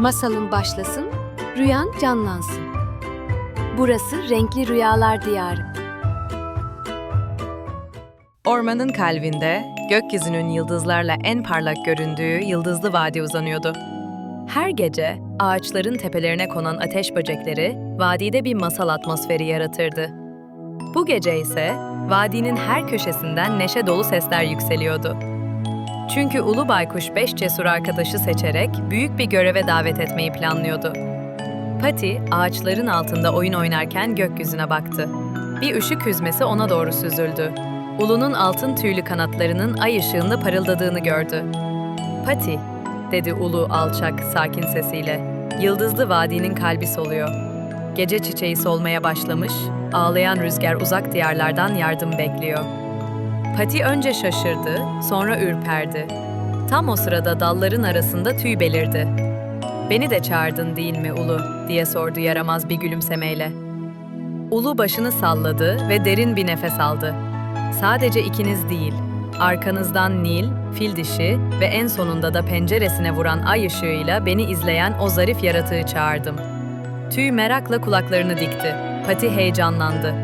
Masalın başlasın, rüyan canlansın. Burası renkli rüyalar diyarı. Ormanın kalbinde, gökyüzünün yıldızlarla en parlak göründüğü yıldızlı vadi uzanıyordu. Her gece ağaçların tepelerine konan ateş böcekleri vadide bir masal atmosferi yaratırdı. Bu gece ise vadinin her köşesinden neşe dolu sesler yükseliyordu. Çünkü Ulu Baykuş beş cesur arkadaşı seçerek büyük bir göreve davet etmeyi planlıyordu. Pati ağaçların altında oyun oynarken gökyüzüne baktı. Bir ışık hüzmesi ona doğru süzüldü. Ulu'nun altın tüylü kanatlarının ay ışığında parıldadığını gördü. Pati, dedi Ulu alçak, sakin sesiyle. Yıldızlı vadinin kalbi soluyor. Gece çiçeği solmaya başlamış, ağlayan rüzgar uzak diyarlardan yardım bekliyor. Pati önce şaşırdı, sonra ürperdi. Tam o sırada dalların arasında tüy belirdi. Beni de çağırdın değil mi Ulu? diye sordu yaramaz bir gülümsemeyle. Ulu başını salladı ve derin bir nefes aldı. Sadece ikiniz değil, arkanızdan Nil, fil dişi ve en sonunda da penceresine vuran ay ışığıyla beni izleyen o zarif yaratığı çağırdım. Tüy merakla kulaklarını dikti. Pati heyecanlandı.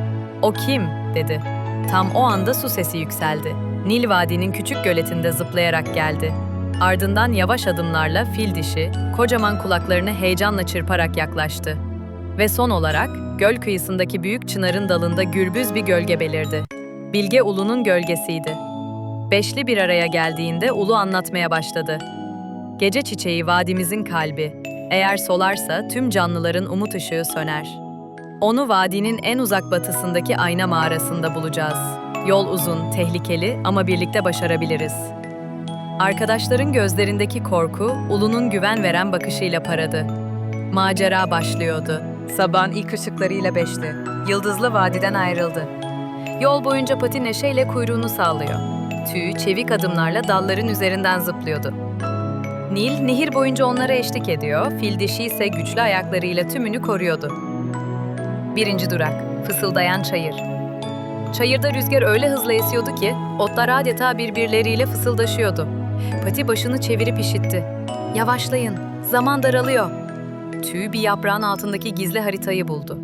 O kim? dedi. Tam o anda su sesi yükseldi. Nil Vadi'nin küçük göletinde zıplayarak geldi. Ardından yavaş adımlarla fil dişi, kocaman kulaklarını heyecanla çırparak yaklaştı. Ve son olarak göl kıyısındaki büyük çınarın dalında gürbüz bir gölge belirdi. Bilge Ulu'nun gölgesiydi. Beşli bir araya geldiğinde Ulu anlatmaya başladı. Gece çiçeği vadimizin kalbi. Eğer solarsa tüm canlıların umut ışığı söner. Onu vadinin en uzak batısındaki ayna mağarasında bulacağız. Yol uzun, tehlikeli ama birlikte başarabiliriz. Arkadaşların gözlerindeki korku, Ulu'nun güven veren bakışıyla paradı. Macera başlıyordu. Sabahın ilk ışıklarıyla beşti. Yıldızlı vadiden ayrıldı. Yol boyunca pati neşeyle kuyruğunu sağlıyor. Tüy çevik adımlarla dalların üzerinden zıplıyordu. Nil nehir boyunca onlara eşlik ediyor, fil dişi ise güçlü ayaklarıyla tümünü koruyordu. Birinci durak, fısıldayan çayır. Çayırda rüzgar öyle hızlı esiyordu ki otlar adeta birbirleriyle fısıldaşıyordu. Pati başını çevirip işitti. Yavaşlayın, zaman daralıyor. Tüy bir yaprağın altındaki gizli haritayı buldu.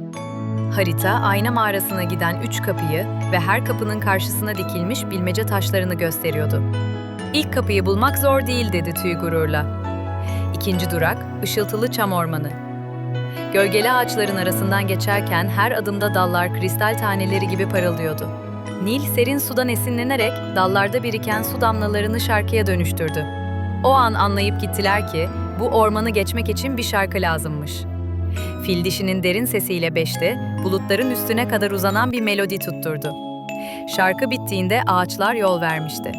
Harita, ayna mağarasına giden üç kapıyı ve her kapının karşısına dikilmiş bilmece taşlarını gösteriyordu. İlk kapıyı bulmak zor değil dedi tüy gururla. İkinci durak, ışıltılı çam ormanı. Gölgeli ağaçların arasından geçerken her adımda dallar kristal taneleri gibi parıldıyordu. Nil serin sudan esinlenerek dallarda biriken su damlalarını şarkıya dönüştürdü. O an anlayıp gittiler ki bu ormanı geçmek için bir şarkı lazımmış. Fil dişinin derin sesiyle beşti, bulutların üstüne kadar uzanan bir melodi tutturdu. Şarkı bittiğinde ağaçlar yol vermişti.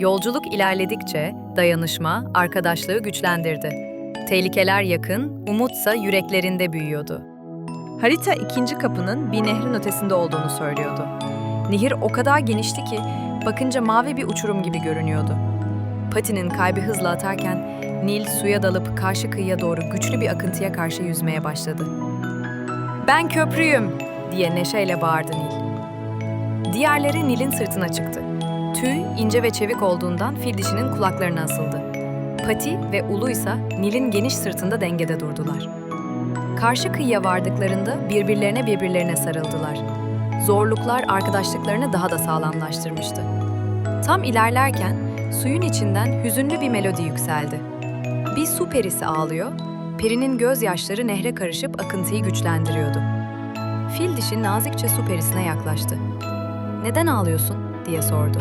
Yolculuk ilerledikçe dayanışma, arkadaşlığı güçlendirdi. Tehlikeler yakın, umutsa yüreklerinde büyüyordu. Harita ikinci kapının bir nehrin ötesinde olduğunu söylüyordu. Nehir o kadar genişti ki bakınca mavi bir uçurum gibi görünüyordu. Pati'nin kalbi hızla atarken Nil suya dalıp karşı kıyıya doğru güçlü bir akıntıya karşı yüzmeye başladı. "Ben köprüyüm!" diye neşeyle bağırdı Nil. Diğerleri Nil'in sırtına çıktı. Tüy ince ve çevik olduğundan fil dişinin kulaklarına asıldı. Pati ve Ulu ise Nil'in geniş sırtında dengede durdular. Karşı kıyıya vardıklarında birbirlerine birbirlerine sarıldılar. Zorluklar arkadaşlıklarını daha da sağlamlaştırmıştı. Tam ilerlerken suyun içinden hüzünlü bir melodi yükseldi. Bir su perisi ağlıyor, perinin gözyaşları nehre karışıp akıntıyı güçlendiriyordu. Fil dişi nazikçe su perisine yaklaştı. "Neden ağlıyorsun?" diye sordu.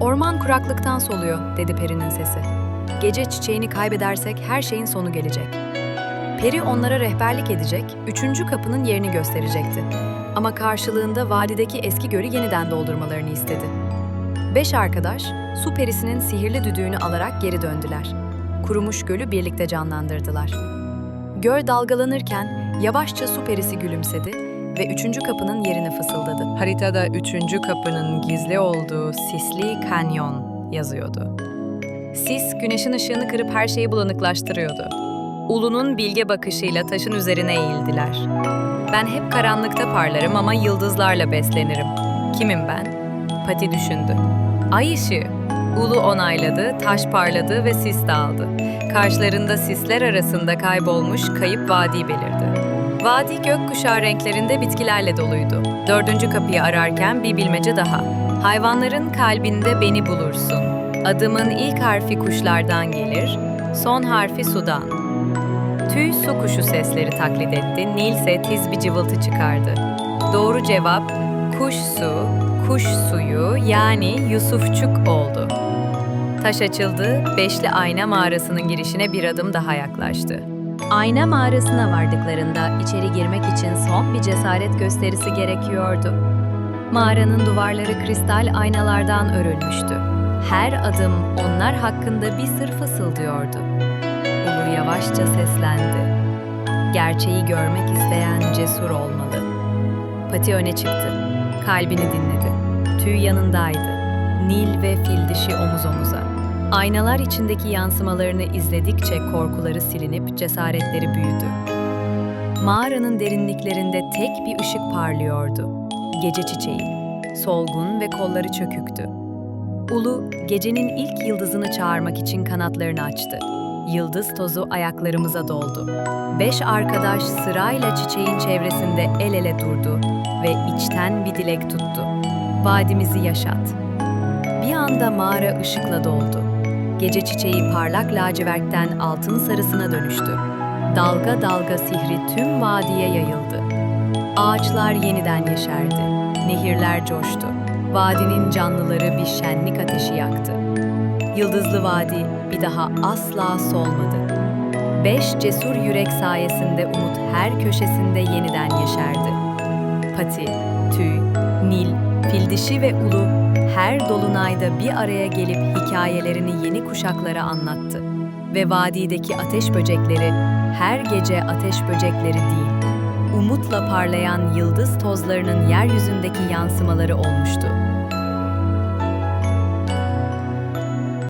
"Orman kuraklıktan soluyor." dedi perinin sesi. "Gece çiçeğini kaybedersek her şeyin sonu gelecek." Peri onlara rehberlik edecek, üçüncü kapının yerini gösterecekti. Ama karşılığında vadideki eski gölü yeniden doldurmalarını istedi. Beş arkadaş, su perisinin sihirli düdüğünü alarak geri döndüler. Kurumuş gölü birlikte canlandırdılar. Göl dalgalanırken yavaşça su perisi gülümsedi ve üçüncü kapının yerini fısıldadı. Haritada üçüncü kapının gizli olduğu Sisli Kanyon yazıyordu. Sis, güneşin ışığını kırıp her şeyi bulanıklaştırıyordu. Ulu'nun bilge bakışıyla taşın üzerine eğildiler. Ben hep karanlıkta parlarım ama yıldızlarla beslenirim. Kimim ben? Pati düşündü. Ay ışığı. Ulu onayladı, taş parladı ve sis dağıldı. Karşılarında sisler arasında kaybolmuş kayıp vadi belirdi. Vadi gökkuşağı renklerinde bitkilerle doluydu. Dördüncü kapıyı ararken bir bilmece daha. Hayvanların kalbinde beni bulursun. Adımın ilk harfi kuşlardan gelir, son harfi sudan. Tüy su kuşu sesleri taklit etti, Nil ise tiz bir cıvıltı çıkardı. Doğru cevap kuş su, kuş suyu yani Yusufçuk oldu. Taş açıldı, Beşli Ayna mağarasının girişine bir adım daha yaklaştı. Ayna mağarasına vardıklarında içeri girmek için son bir cesaret gösterisi gerekiyordu. Mağaranın duvarları kristal aynalardan örülmüştü. Her adım onlar hakkında bir sır fısıldıyordu. Ulu yavaşça seslendi. Gerçeği görmek isteyen cesur olmalı. Pati öne çıktı. Kalbini dinledi. Tüy yanındaydı. Nil ve fil dişi omuz omuza. Aynalar içindeki yansımalarını izledikçe korkuları silinip cesaretleri büyüdü. Mağaranın derinliklerinde tek bir ışık parlıyordu. Gece çiçeği. Solgun ve kolları çöküktü. Ulu, gecenin ilk yıldızını çağırmak için kanatlarını açtı. Yıldız tozu ayaklarımıza doldu. Beş arkadaş sırayla çiçeğin çevresinde el ele durdu ve içten bir dilek tuttu. Vadimizi yaşat. Bir anda mağara ışıkla doldu. Gece çiçeği parlak lacivertten altın sarısına dönüştü. Dalga dalga sihri tüm vadiye yayıldı. Ağaçlar yeniden yeşerdi. Nehirler coştu. Vadinin canlıları bir şenlik ateşi yaktı. Yıldızlı Vadi bir daha asla solmadı. Beş cesur yürek sayesinde umut her köşesinde yeniden yeşerdi. Pati, Tüy, Nil, Fildişi ve Ulu her dolunayda bir araya gelip hikayelerini yeni kuşaklara anlattı. Ve vadideki ateş böcekleri her gece ateş böcekleri değil, umutla parlayan yıldız tozlarının yeryüzündeki yansımaları olmuştu.